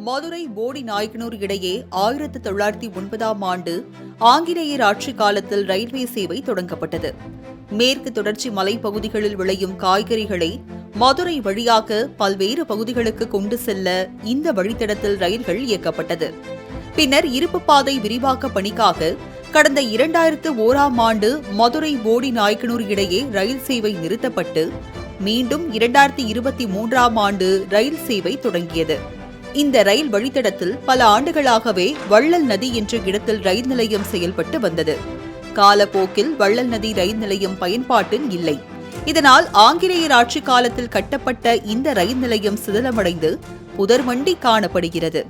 மதுரை போடி நாயக்கனூர் இடையே ஆயிரத்து தொள்ளாயிரத்தி ஒன்பதாம் ஆண்டு ஆங்கிலேயர் ஆட்சி காலத்தில் ரயில்வே சேவை தொடங்கப்பட்டது. மேற்கு தொடர்ச்சி மலைப்பகுதிகளில் விளையும் காய்கறிகளை மதுரை வழியாக பல்வேறு பகுதிகளுக்கு கொண்டு செல்ல இந்த வழித்தடத்தில் ரயில்கள் இயக்கப்பட்டது. பின்னர் இருப்பு பாதை விரிவாக்க பணிக்காக கடந்த இரண்டாயிரத்து ஓராம் ஆண்டு மதுரை போடி நாயக்கனூர் இடையே ரயில் சேவை நிறுத்தப்பட்டு மீண்டும் இரண்டாயிரத்தி இருபத்தி மூன்றாம் ஆண்டு ரயில் சேவை தொடங்கியது. இந்த ரயில் வழித்தடத்தில் பல ஆண்டுகளாகவே வள்ளல் நதி என்ற இடத்தில் ரயில் நிலையம் செயல்பட்டு வந்தது. காலப்போக்கில் வள்ளல் நதி ரயில் நிலையம் பயன்பாட்டில் இல்லை. இதனால் ஆங்கிலேயர் ஆட்சி காலத்தில் கட்டப்பட்ட இந்த ரயில் நிலையம் சிதிலமடைந்து புதர்மண்டி காணப்படுகிறது.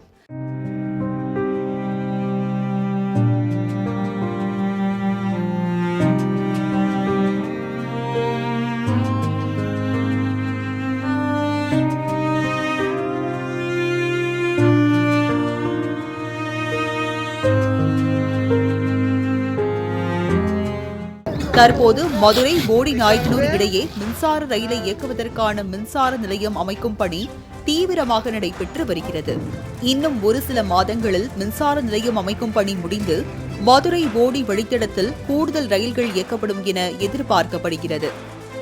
தற்போது மதுரை போடி நாயக்கனூர் இடையே மின்சார ரயிலை இயக்குவதற்கான மின்சார நிலையம் அமைக்கும் பணி தீவிரமாக நடைபெற்று வருகிறது. இன்னும் ஒரு சில மாதங்களில் மின்சார நிலையம் அமைக்கும் பணி முடிந்து மதுரை போடி வழித்தடத்தில் கூடுதல் ரயில்கள் இயக்கப்படும் என எதிர்பார்க்கப்படுகிறது.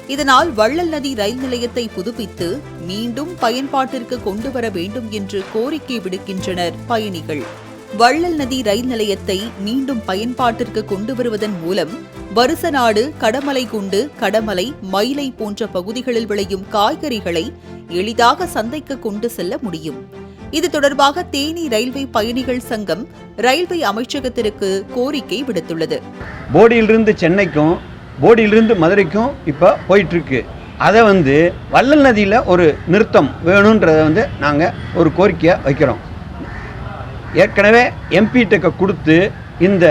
இதனால் வள்ளல் நதி ரயில் நிலையத்தை புதுப்பித்து மீண்டும் பயன்பாட்டிற்கு கொண்டு வர வேண்டும் என்று கோரிக்கை விடுக்கின்றனர் பயணிகள். வள்ளல் நதி ரயில் நிலையத்தை மீண்டும் பயன்பாட்டிற்கு கொண்டு வருவதன் மூலம் வருசநாடு கடமலை குண்டு கடமலை மயிலை போன்ற பகுதிகளில் விளையும் காய்கறிகளை எளிதாக சந்தைக்கு கொண்டு செல்ல முடியும். இது தொடர்பாக தேனி ரயில்வே பயணிகள் சங்கம் ரயில்வே அமைச்சகத்திற்கு கோரிக்கை விடுத்துள்ளது. போடியிலிருந்து சென்னைக்கும் போடியிலிருந்து மதுரைக்கும் இப்போ போயிட்டுருக்கு அதை வந்து வள்ளல் நதியில் ஒரு நிறுத்தம் வேணுன்றதை வந்து நாங்கள் ஒரு கோரிக்கையாக வைக்கிறோம். ஏற்கனவே எம்பிடெக்கை கொடுத்து இந்த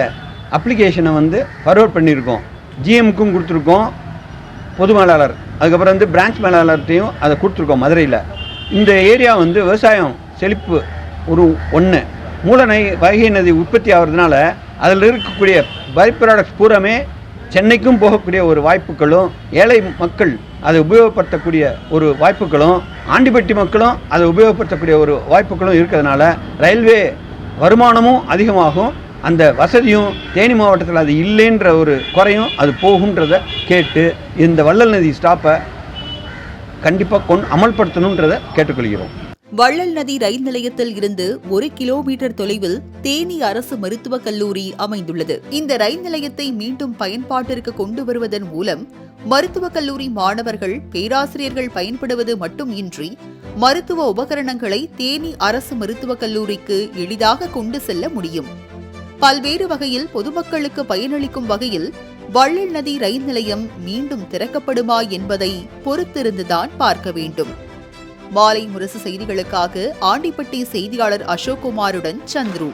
அப்ளிகேஷனை வந்து ஃபார்வர்ட் பண்ணியிருக்கோம். ஜிஎம்க்கும் கொடுத்துருக்கோம். பொது மேலாளர் அதுக்கப்புறம் வந்து பிரான்ச் மேலாளர்கிட்டையும் அதை கொடுத்துருக்கோம் மதுரையில். இந்த ஏரியா வந்து விவசாயம் செழிப்பு ஒரு ஒன்று மூலனை வைகை நதி உற்பத்தி ஆகிறதுனால அதில் இருக்கக்கூடிய பை ப்ராடக்ட்ஸ் பூராமே சென்னைக்கும் போகக்கூடிய ஒரு வாய்ப்புகளும் ஏழை மக்கள் அதை உபயோகப்படுத்தக்கூடிய ஒரு வாய்ப்புகளும் ஆண்டிப்பட்டி மக்களும் அதை உபயோகப்படுத்தக்கூடிய ஒரு வாய்ப்புகளும் இருக்கிறதுனால ரயில்வே வருமானமும் அதிகமாகும். அந்த வசதியும் தேனி மாவட்டத்தில் அது இல்லைன்ற ஒரு குறையும் அது போகுன்றத கேட்டு இந்த வள்ளல் நதி ஸ்டாப்பை கண்டிப்பாக கொண் அமல்படுத்தணுன்றதை கேட்டுக்கொள்கிறோம். வள்ளல் நதி ரயில் நிலையத்தில் இருந்து ஒரு கிலோமீட்டர் தொலைவில் தேனி அரசு மருத்துவக் கல்லூரி அமைந்துள்ளது. இந்த ரயில் நிலையத்தை மீண்டும் பயன்பாட்டிற்கு கொண்டு வருவதன் மூலம் மருத்துவக் கல்லூரி மாணவர்கள் பேராசிரியர்கள் பயன்படுவது மட்டும் இன்றி மருத்துவ உபகரணங்களை தேனி அரசு மருத்துவக் கல்லூரிக்கு எளிதாக கொண்டு செல்ல முடியும். பல்வேறு வகையில் பொதுமக்களுக்கு பயனளிக்கும் வகையில் வள்ளல் நதி ரயில் நிலையம் மீண்டும் திறக்கப்படுமா என்பதை பொறுத்திருந்துதான் பார்க்க வேண்டும். மாலை முரசு செய்திகளுக்காக ஆண்டிப்பட்டி செய்தியாளர் அசோக்குமாருடன் சந்துரு.